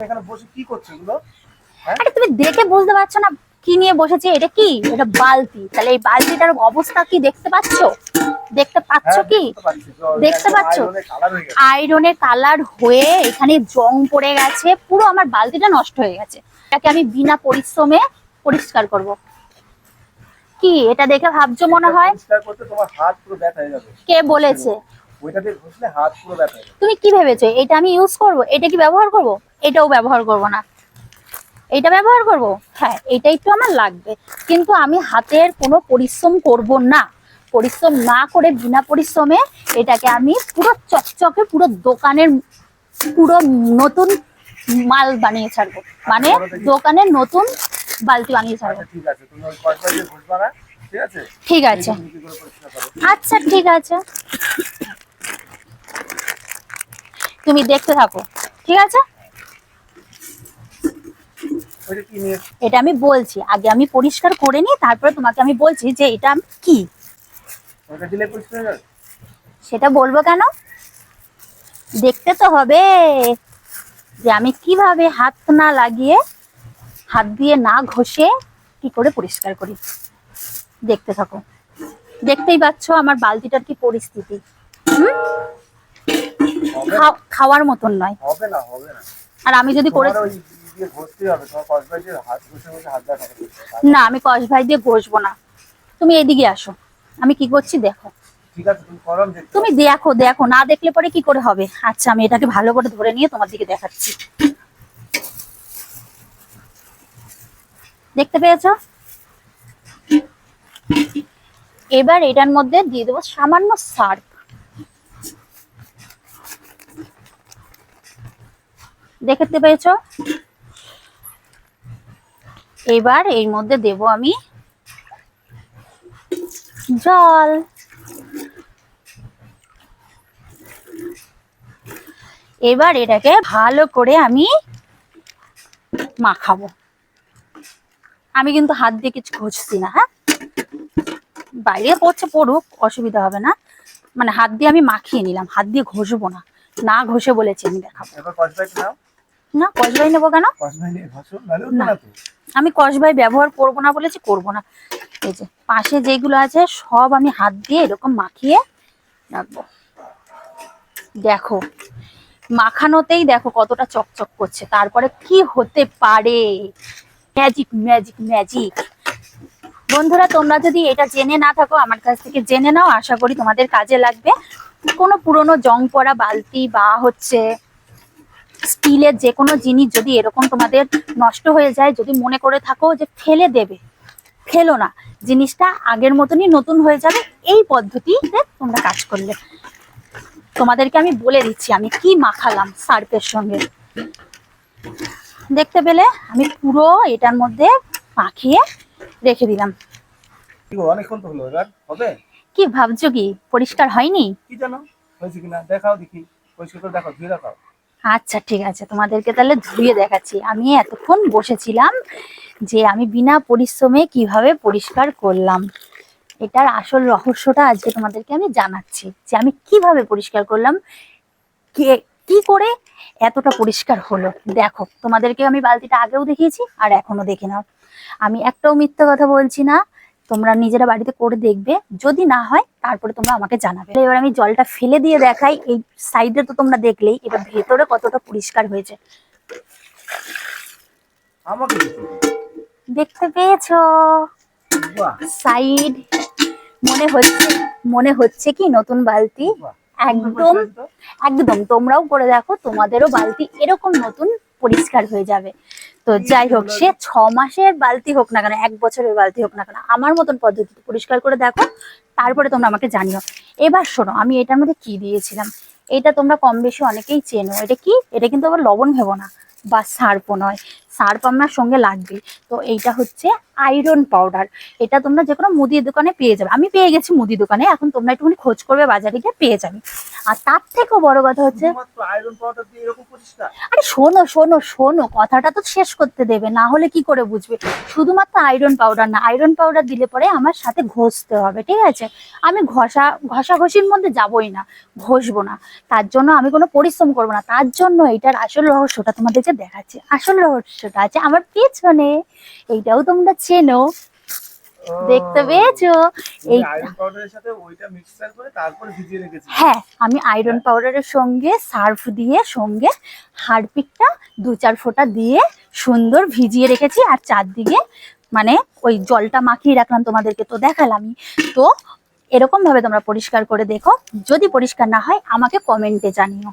এখানে বসে কি করছ এগুলো? হ্যাঁ? আরে তুমি দেখে বুঝতে পারছ না কি নিয়ে বসেছে এটা কি? এটা বালতি। তাহলে এই বালতিটার অবস্থা কি দেখতে পাচ্ছো? দেখতে পাচ্ছো হ্যাঁ, কি? দেখতে পাচ্ছি। আয়রনের কালার হয়ে এখানে জং পড়ে গেছে পুরো আমার বালতিটা নষ্ট হয়ে গেছে। এটাকে আমি বিনা পরিশ্রমে পরিষ্কার করব। কি এটা দেখে ভাবছ মনে হয়? কে বলেছে? ওইটা দিয়ে ঘষলে হাত পুরো ব্যথা তুমি কি ভেবেছো? এটা আমি ইউজ করব? এটা কি ব্যবহার করব? এটাও ব্যবহার করব না। এটা ব্যবহার করব? হ্যাঁ এটা একটু আমার লাগবে। কিন্তু আমি হাতের কোনো পরিশ্রম করব না। পরিশ্রম না করে বিনা পরিশ্রমে এটাকে আমি পুরো চকচকে পুরো দোকানের পুরো নতুন মাল বানিয়ে ছাড়বো। মানে দোকানের নতুন বালতি বানিয়ে ছাড়বো। আচ্ছা ঠিক আছে। তুমি ওই কসবা ঘষবা না ঠিক আছে? ঠিক আচ্ছা ঠিক আছে। তুমি দেখতে থাকো, ঠিক আছে? এটা আমি বলছি, আগে আমি পরিষ্কার করে নিই, তারপরে তোমাকে আমি বলছি যে এটা কি। সেটা বলব কেন? দেখতে তো হবে যে আমি কীভাবে হাত না লাগিয়ে, হাত দিয়ে না ঘষে কি করে পরিষ্কার করি। দেখতে থাকো। দেখতেই পাচ্ছ আমার বালতিটার কি পরিস্থিতি? খাওয়ার মতন নয়। হবে না হবে না। আর আমি যদি করে করতে না আমি কষ ভাই দিয়ে ঘষবো না। তুমি এদিকে আসো। আমি কি করছি দেখো। তুমি দেখো দেখো। না দেখলে পরে কি করে হবে? আচ্ছা আমি এটাকে ভালো করে ধরে নিয়ে তোমার দিকে দেখাচ্ছি। দেখতে পেয়েছ? এবার এটার মধ্যে দিয়ে দেবো সামান্য সার্ফ দেখতে পেয়েছ? এবার এর মধ্যে দেব আমি জল। এবার এটাকে ভালো করে আমি মাখাবো। আমি কিন্তু হাত দিয়ে কিছু ঘষছি না হ্যাঁ? বাইরে পড়ছে পড়ুক, অসুবিধা হবে না। মানে হাত দিয়ে আমি মাখিয়ে নিলাম, হাত দিয়ে ঘষবো না। না ঘষে বলেছি আমি দেখাবো। না কসবাই নেব কেন? আমি কসবাই ব্যবহার করব না বলেছি করব না। এই যে পাশে যেগুলো আছে সব আমি হাত দিয়ে এরকম মাখিয়ে রাখব। দেখো মাখানোতেই দেখো কতটা চকচক করছে। তারপরে কি হতে পারে? ম্যাজিক ম্যাজিক ম্যাজিক বন্ধুরা তোমরা যদি এটা জেনে না থাকো আমার কাছ থেকে জেনে নাও আশা করি তোমাদের কাজে লাগবে। কোনো পুরনো জং পড়া বালতি বা হচ্ছে স্টিলের যে কোনো জিনিস যদি এরকম তোমাদের নষ্ট হয়ে যায় যদি মনে করে থাকো যে ফেলে দেবে ফেলো না। জিনিসটা আগের মতনই নতুন হয়ে যাবে এই পদ্ধতিতে তোমরা কাজ করলে। তোমাদেরকে আমি বলে দিচ্ছি আমি কি মাখালাম সার্ফের সঙ্গে। দেখতে পেলে আমি পুরো এটার মধ্যে মাখিয়ে রেখে দিলাম। কি অনেকক্ষণ তো হলো এবার হবে? কি ভাবছ কি? পরিষ্কার হয়নি? কি জানো? হয়েছে কিনা? দেখাও দেখি। পরিষ্কার করে দেখাও ধুয়ে দেখাও। আচ্ছা ঠিক আছে। তোমাদেরকে তাহলে ধুয়ে দেখাচ্ছি। আমি এতক্ষণ বসেছিলাম যে আমি বিনা পরিশ্রমে কীভাবে পরিষ্কার করলাম। এটার আসল রহস্যটা আজকে তোমাদেরকে আমি জানাচ্ছি যে আমি কীভাবে পরিষ্কার করলাম, কে, কি করে এতটা পরিষ্কার হলো। দেখো, তোমাদেরকে আমি বালতিটা আগেও দেখিয়েছি আর এখনও দেখে নাও। আমি একটাও মিথ্যা কথা বলছি না। তোমরা নিজেরা বাড়িতে করে দেখবে। যদি না হয় তারপরে তোমরা আমাকে জানাবে। এবার আমি জলটা ফেলে দিয়ে দেখাই। এই সাইডে তো তোমরা দেখলেই এবার ভেতরে কতটা পরিষ্কার হয়েছে। দেখতে পেয়েছ? সাইড। মনে হচ্ছে মনে হচ্ছে কি নতুন বালতি? একদম একদম। তোমরাও করে দেখো তোমাদেরও বালতি এরকম নতুন পরিষ্কার হয়ে যাবে। তো যাই হোক সে ছ মাসের বালতি হোক না কেন এক বছরের বালতি হোক না কেন আমার মতন পদ্ধতিতে পরিষ্কার করে দেখো তারপরে তোমরা আমাকে জানিও। এবার শোনো আমি এটার মধ্যে কি দিয়েছিলাম? এটা তোমরা কম বেশি অনেকেই চেনো। এটা কি? এটা কিন্তু আবার লবণ ভেবো না বা সার্পও নয়। সার্প আমার সঙ্গে লাগবে। তো এইটা হচ্ছে আয়রন পাউডার। এটা তোমরা যে কোনো মুদির দোকানে পেয়ে যাবে। আমি পেয়ে গেছি মুদি দোকানে এখন তোমরা একটুখানি খোঁজ করবে বাজারে গিয়ে পেয়ে যাবে। আর তার থেকেও বড় কথা হচ্ছে আরে শোনো শোনো শোনো কথাটা তো শেষ করতে দেবে না হলে কি করে বুঝবে? শুধুমাত্র আয়রন পাউডার না আয়রন পাউডার দিলে পরে আমার সাথে ঘষতে হবে ঠিক আছে? আমি ঘষা ঘষাঘষির মধ্যে যাবই না ঘষবো না। তার জন্য আমি কোনো পরিশ্রম করব না তার জন্য এইটার আসল রহস্যটা তোমাদেরকে দেখাচ্ছি। আসল রহস্যটা আছে আমার পেছনে এইটাও তোমরা চেনো। দেখতে পেয়েছ? এই আয়রন পাউডারের সাথে ওইটা মিক্সচার করে তারপরে ভিজিয়ে রেখেছি হ্যাঁ আমি আয়রন পাউডারের সঙ্গে সার্ফ দিয়ে সঙ্গে হারপিকটা দু চার ফোঁটা দিয়ে সুন্দর ভিজিয়ে রেখেছি আর চারদিকে মানে ওই জলটা মাখিয়ে রাখলাম তোমাদেরকে তো দেখালামই। তো এরকম ভাবে তোমরা পরিষ্কার করে দেখো। যদি পরিষ্কার না হয় আমাকে কমেন্টে জানিও।